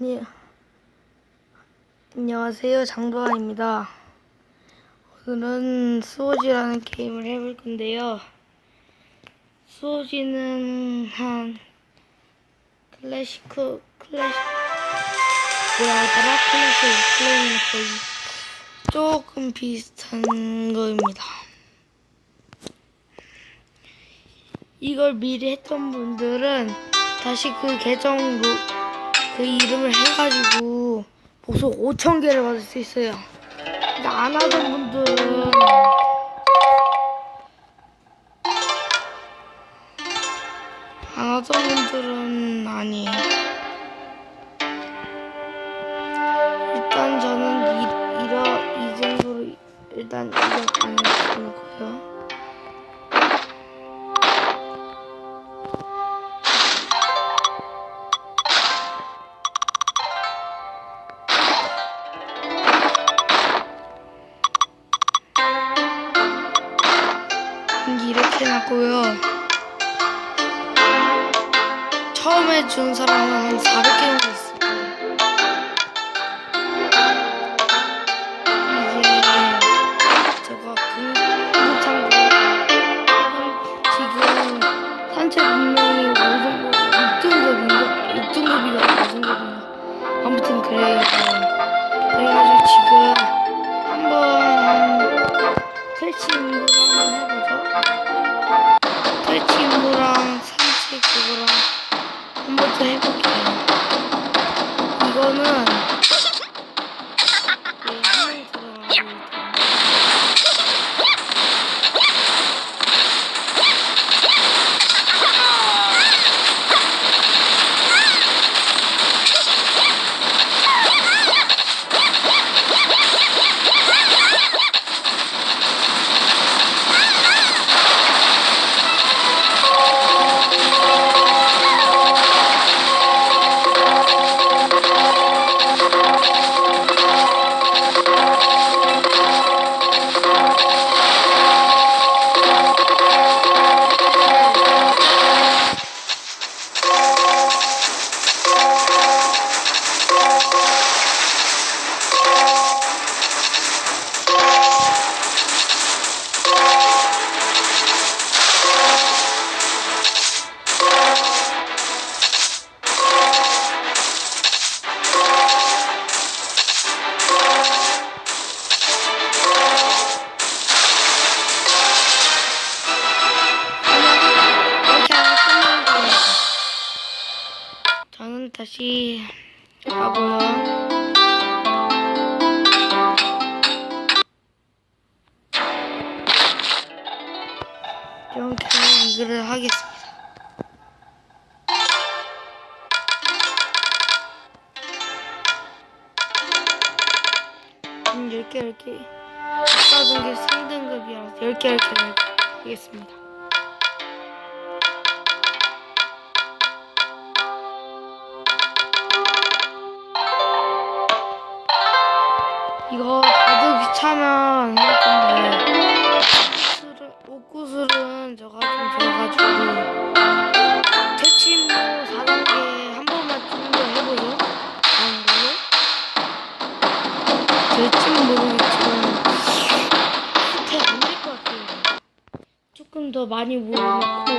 네. 안녕하세요. 장도환입니다. 오늘은 수호지라는 게임을 해볼 건데요. 수호지는 한 클래시크 클래시 뭐라 하더라? 클래시 플레이는 거의 조금 비슷한 거입니다. 이걸 미리 했던 분들은 다시 그 계정으로 그 이름을 해가지고 보석 5천 개를 받을 수 있어요. 근데 안 하던 분들은 안 하던 분들은 아니에요. 준 사람은 한 400개 이 이렇게 이거를 하겠습니다. 음, 10개, 10개. 아까 등급 3등급이라서 10개, 10개 하겠습니다. 이거 가득 귀찮으면 할 건데 더 많이 모아놓고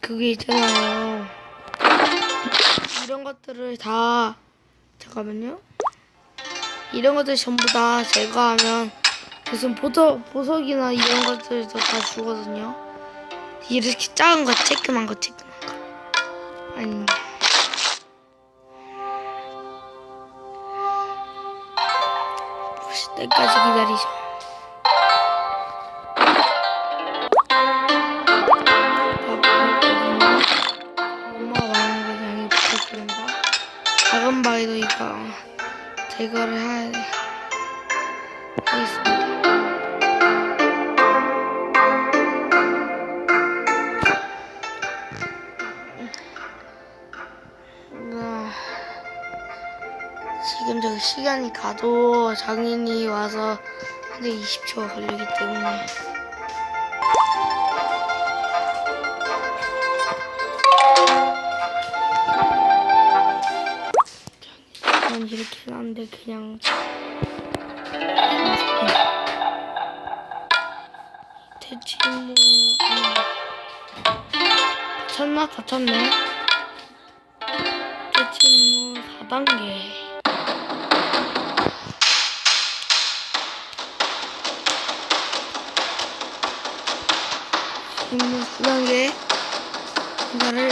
그게 있잖아요. 이런 것들을 다 잠깐만요. 이런 것들 전부 다 제거하면 무슨 보석 보석이나 이런 것들도 다 주거든요. 이렇게 작은 거, 쬐끄만 거, 쬐끄만 거. 아니. 보실 때까지 기다리죠. 엄마가 말하는 걸 양해 부탁드립니다. 작은 바위도 이거 제거를 해야 돼. 지금 저기 시간이 가도 장인이 와서 근데 20초가 걸리기 때문에. 전 이렇게 해놨는데 그냥 대체 뭐 다쳤나? 다쳤네? 대체 뭐 4단계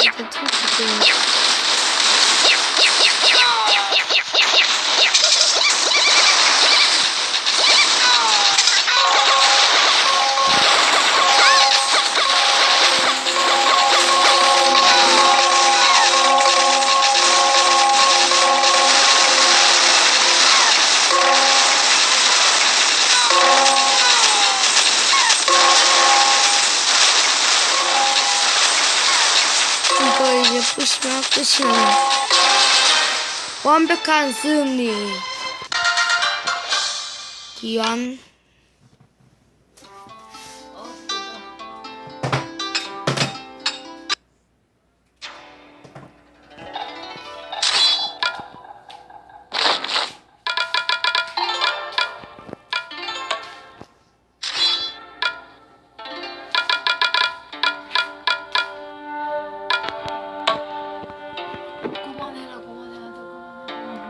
이거를 이제 틀어줄게요 이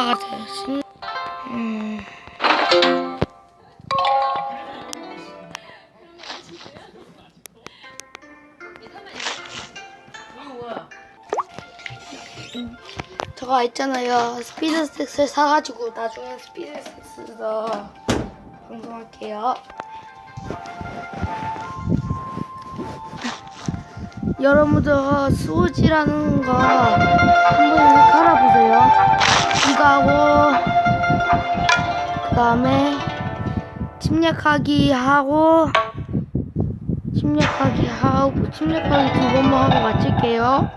너 그만해라 같아. 신... 음. 저거 있잖아요. 스피드 스틱스를 사가지고 나중에 스피드 스틱스에서 방송할게요. 여러분들 수호지라는 거 한번 깔아보세요. 이거 하고 그 다음에 침략하기 하고 침략하기 하고 침략하기 두 번만 하고 마칠게요.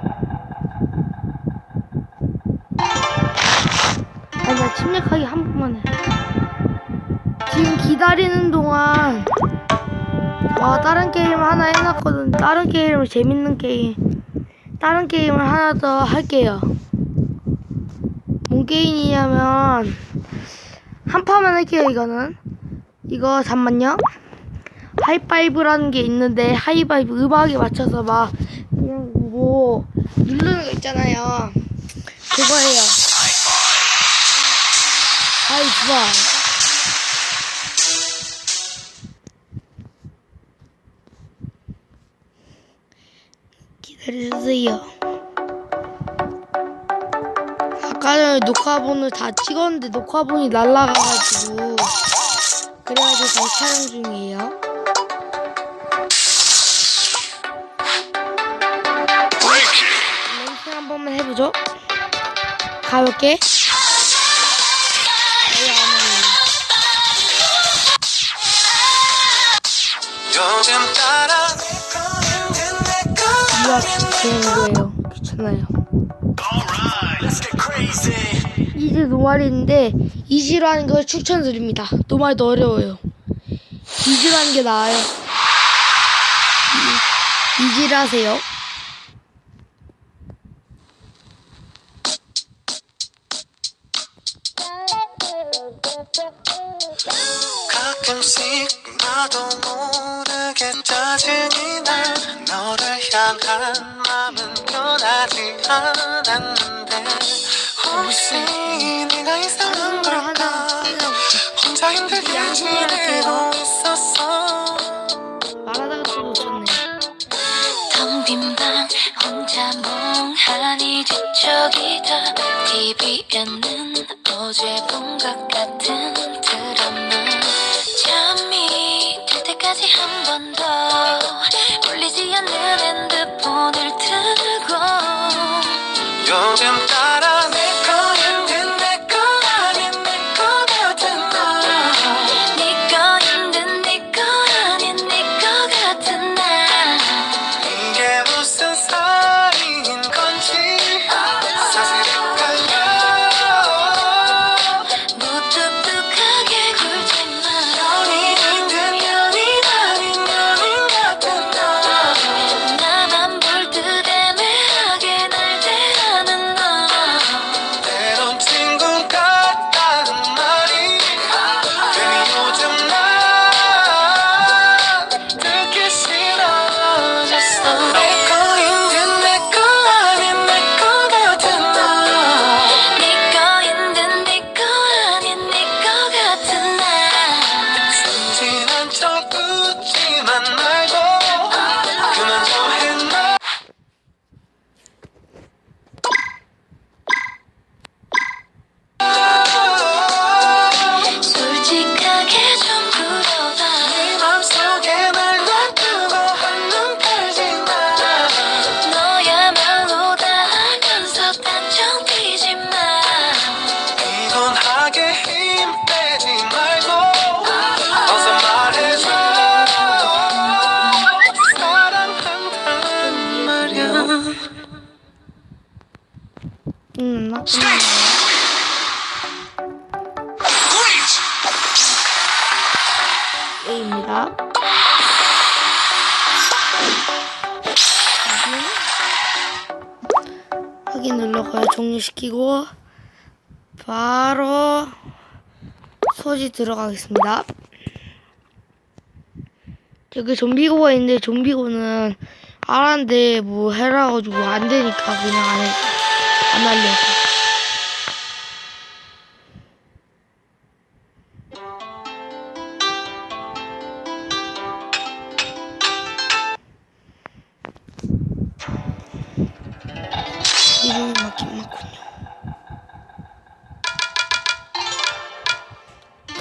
아니야 침략하기 한 번만 해. 지금 기다리는 동안 와 다른 게임 하나 해놨거든. 다른 게임을 재밌는 게임. 다른 게임을 하나 더 할게요. 뭔 게임이냐면 한 판만 할게요 이거는. 이거 잠만요. 하이파이브라는 게 있는데 하이파이브 음악에 맞춰서 막 그냥 뭐 누르는 거 있잖아요. 그거예요. 하이파이브. 기다려주세요. 아까 전에 녹화본을 다 찍었는데 녹화본이 날라가가지고 그래가지고 다시 촬영 중이에요. 렌트 한 번만 해보죠. 안 요즘 따라 귀찮아요. Let's get crazy 이즈 노말인데 이지로 하는 걸 추천드립니다. 노말도 어려워요. 이지로 하는 게 나아요. 이- 이지로 하세요. 가끔씩 나도 모르게 짜증이 나 너를 향한 마음은 변하지 않았는데 혹시 네가 이상한 걸 걸까 혼자 힘들게. 지내고 있었어 말하다가 또 놓쳤네. 텅빈방 혼자 멍하니 뒤척이다 TV에 끝났나요? A입니다. 확인. 눌러가요. 종료시키고 바로 소지 들어가겠습니다. 여기 좀비고가 있는데 좀비고는 알았는데 뭐 해라 가지고 안 되니까 그냥 안 해. 안 하려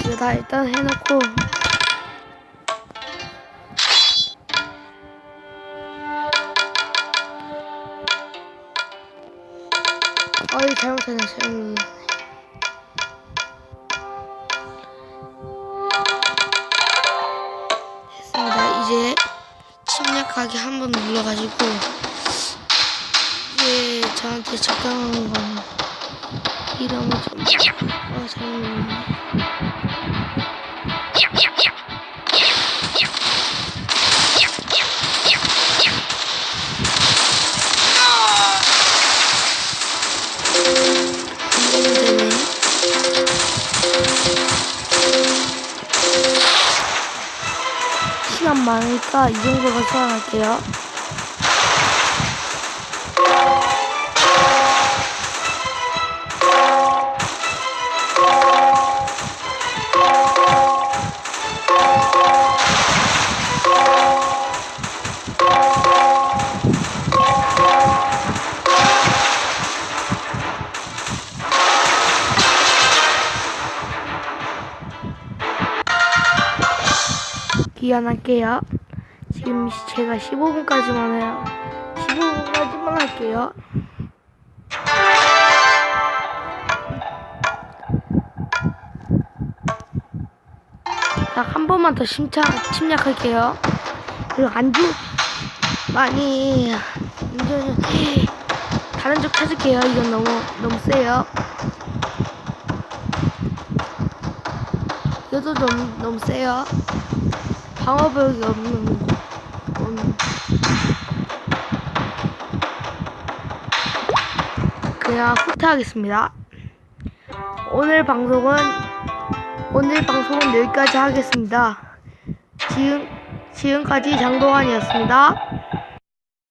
이거 다 일단 해놓고. 어이 잘못했네 잘못 됐습니다. 이제 침략하기 한번 눌러가지고 이게 저한테 적당한 건 이름을 좀 어, 되네 시간 많으니까 이 정도가 소환할게요. 기한할게요. 지금 제가 15분까지만 해요. 15분까지만 할게요. 딱 한 번만 더 심착, 침략할게요. 그리고 안주 많이 운전 다른 쪽 찾을게요. 이건 너무 너무 세요. 이것도 너무 너무 세요. 방어벽이 없는 없는 그냥 후퇴하겠습니다. 오늘 방송은 오늘 방송은 여기까지 하겠습니다. 지금 지금까지 장동환이었습니다.